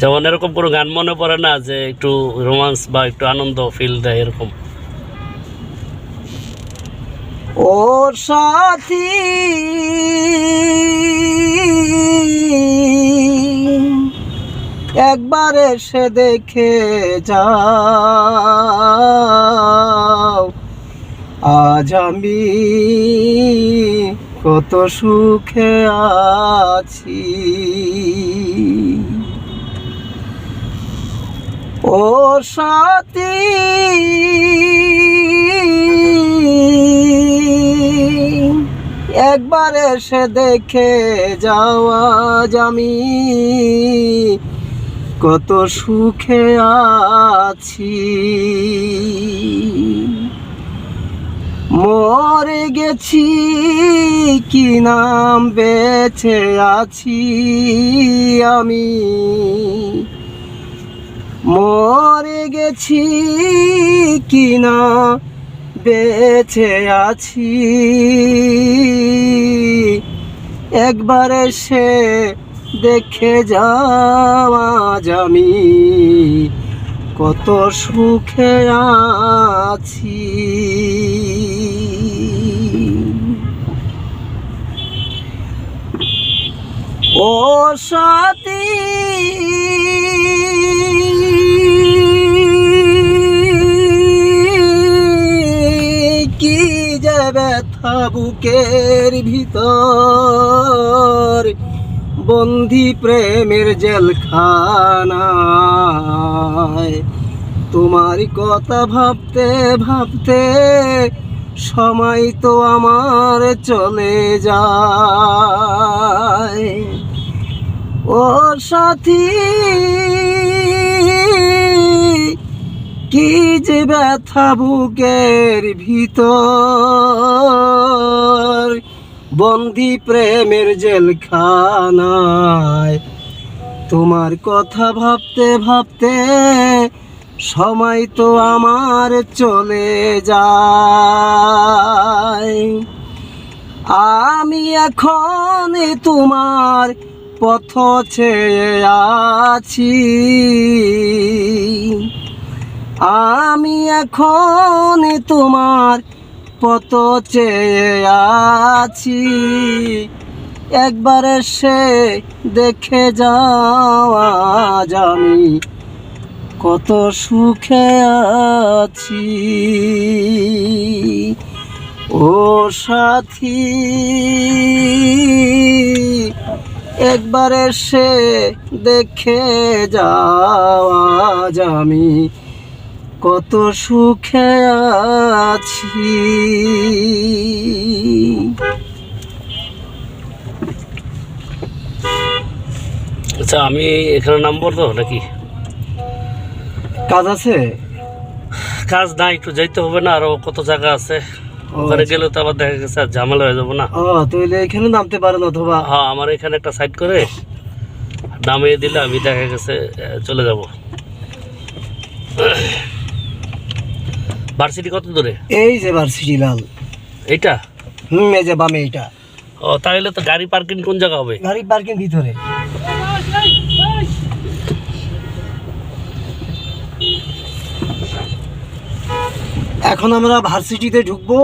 যেমন এরকম কোনো গান মনে পড়ে না যে একটু রোমান্স বা একটু আনন্দ ফিল দেয় এরকম। ও সাথী একবার এসে দেখে যাও। আজ আমি কত সুখে আছি। ও সাথী। একবার এসে দেখে যাওয়া আমি। কত সুখে আছি। মরে গেছি কি নাম বেঁচে আছি আমি। মরে গেছি কি না বেঁচে আছি। একবার এসে দেখে যাওয়া আমি, কত সুখে আছি। ও সাথী ব্যথা বুকের ভিতর। বন্দি প্রেমের জেলখানায়। তোমার কথা ভাবতে ভাবতে সময় তো আমার চলে যায়। ও সাথী কি যে ব্যথা বুকের ভিতর? বন্দি প্রেমের জেলখানায় তোমার কথা ভাবতে ভাবতে সময় তো আমার চলে যায়। আমি এখন তোমার পথ ছেয়ে আছি। আমি এখন তোমার পথ চেয়ে আছি। একবার সে দেখে যাওয়া আমি কত সুখে আছি। ও সাথী, একবার সে দেখে যাওয়া আমি কত সুখে আছি। আচ্ছা আমি এখানে নামবো তো নাকি? কাজ আছে? কাজ না একটু যাইতে হবে না আরও কত জায়গা আছে। ওখানে আচ্ছা। গেলে তো আবার দেখা গেছে ঝামেলা হয়ে যাব না। ও তাহলে এখানে নামতে পারেন অথবা হ্যাঁ আমার এখানে একটা সাইড করে নামিয়ে দিলে আমি দেখা গেছে চলে যাব। ভার্সিটি কত দূরে? এই যে ভার্সিটি লাল। এটা হুম এই যে বামে এটা ও তাহলে তো গাড়ি পার্কিং কোন জায়গা হবে? গাড়ি পার্কিং ভিতরে। এখন আমরা ভার্সিটিতে ঢুকবো।